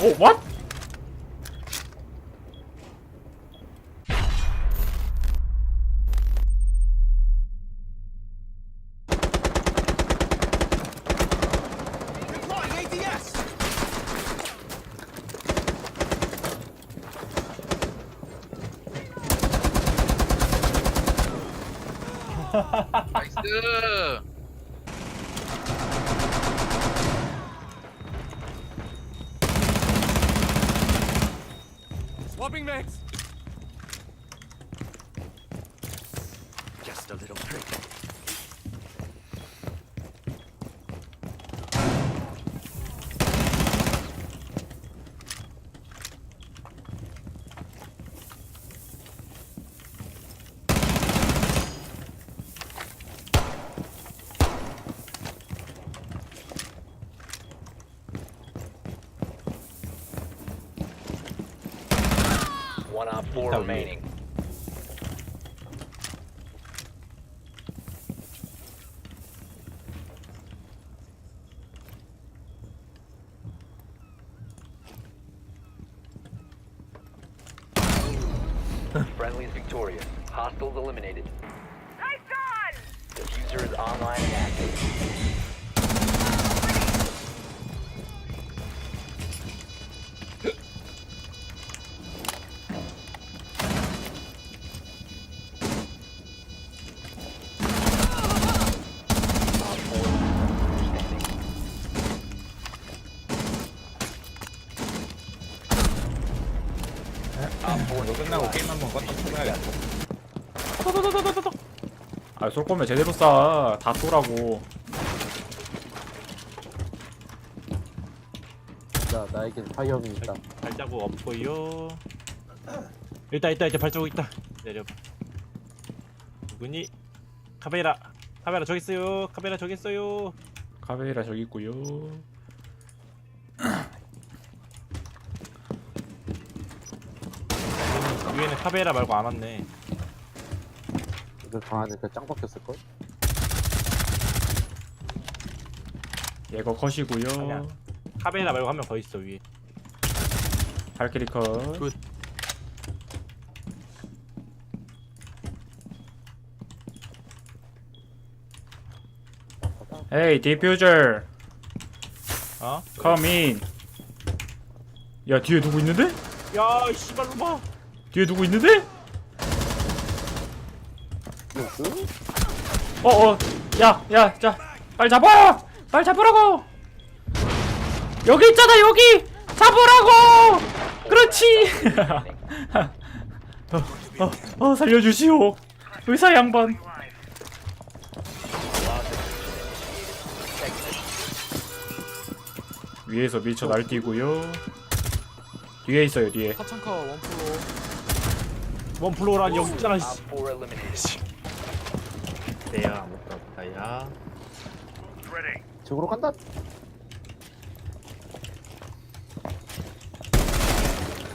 오, what? Shopping bags. One on four Hell yeah. remaining. Friendly is victorious. Hostiles eliminated. Diffuser is online and active. Op four 이거 끝나고 게임 한번 껐다 켜봐야겠다. 아, 쏠 거면 제대로 쏴. 다 쏘라고. 자, 나에겐 파이어이 있다. 발자국 없고요. 있다 있다 이제 발자국 있다. 내려. 누구니? 카베라. 카베라 저기 있어요. 카베라 저기 있어요. 카베라 저기 있고요. 위에는, 위에는 카베라 말고 안 왔네. 이들 방 안에 그짱 박혔을걸? 얘거 컷이고요. 아니야. 카베라 말고 한 명 더 있어 위에. 발키리 컷. 굿. Hey, diffuser, 어? come in. 야, 뒤에 누구 있는데? 야 씨발로 봐. 뒤에 누구 있는데? 그? 어, 어, 야, 야, 자, 빨리 잡아! 빨리 잡으라고! 여기 있잖아, 여기! 잡으라고! 그렇지! 어, 어, 어, 살려주시오. 의사 양반. 위에서 미쳐 날뛰고요. 뒤에 있어요, 뒤에. 타창카 원프로. 원 플로어란 여기 있잖아. 씨. 내야 못 갔다야. 지구로 간다.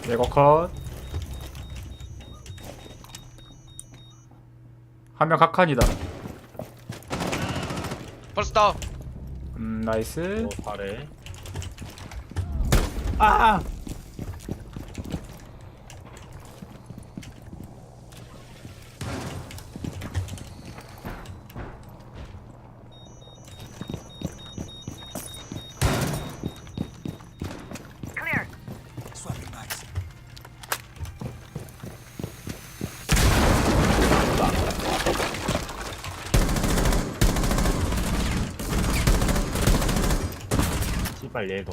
내거 컷. 한명 카칸이다. 벌써 다운. 음, 나이스. 어 잘해. 아! 씨발 얘거.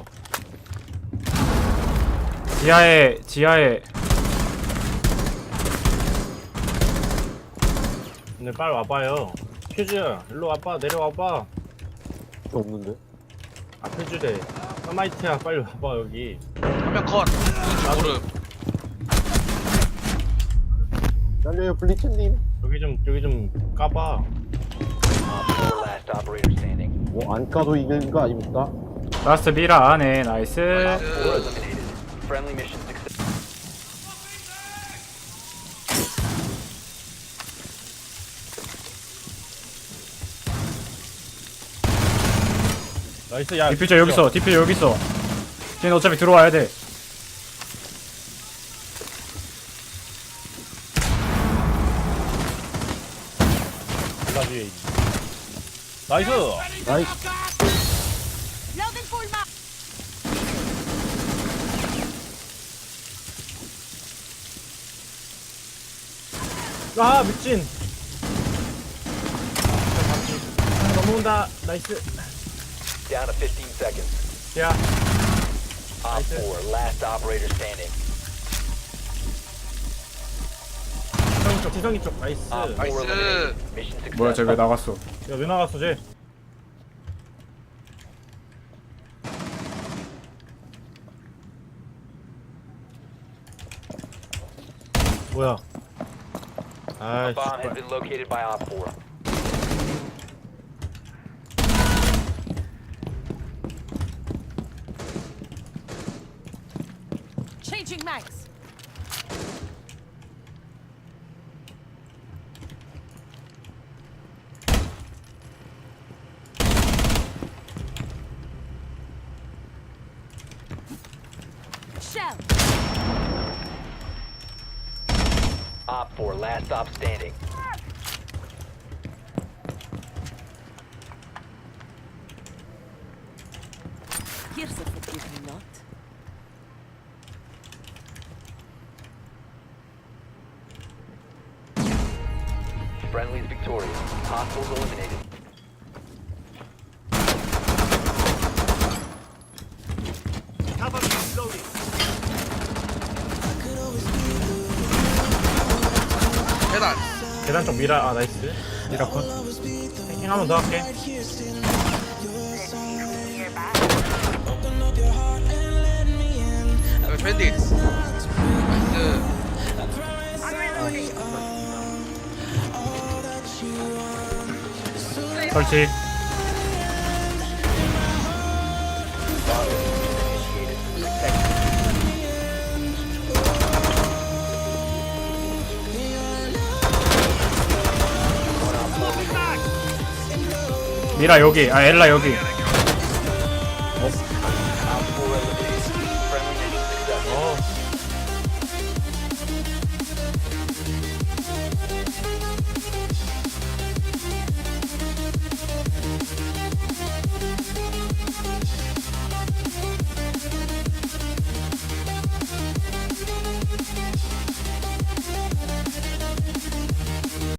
지하에, 지하에. 근데 빨리 와봐요. 퓨즈 일로 와봐 내려와봐. 저 없는데? 아 퓨즈래. 서마이트야 빨리 와봐 여기. 한명 컷. 누군지 모름. 날려요, 블리츠님. 여기 좀 여기 좀 까봐. Op four last operator standing. 뭐, 안 까도 이기는 거 아닙니까? 라스트 미라. 안에 나이스. 나이스 야 디퓨저 여기 있어. 디퓨저. 여기 있어. 쟤는 어차피 들어와야 돼. 나이스. 나이스 아 미친 넘어온다 나이스 Down to 15 seconds. 야 Op 4, last operator standing. 지성이 쪽 지성이 쪽 나이스 Op 4 나이스. eliminated. Mission 뭐야 쟤 왜. 나갔어 야 왜 나갔어 쟤 뭐야 A bomb has been located by Op 4. Changing mags. Op 4, last stop standing. Here's a forgive me not. Friendly's victorious. Hostiles eliminated. 계단 쪽 미라 아 나이스 미라콘 해킹 한번 더 할게 밴딧. 나이스. 설치 미라 여기 아 엘라 여기 어?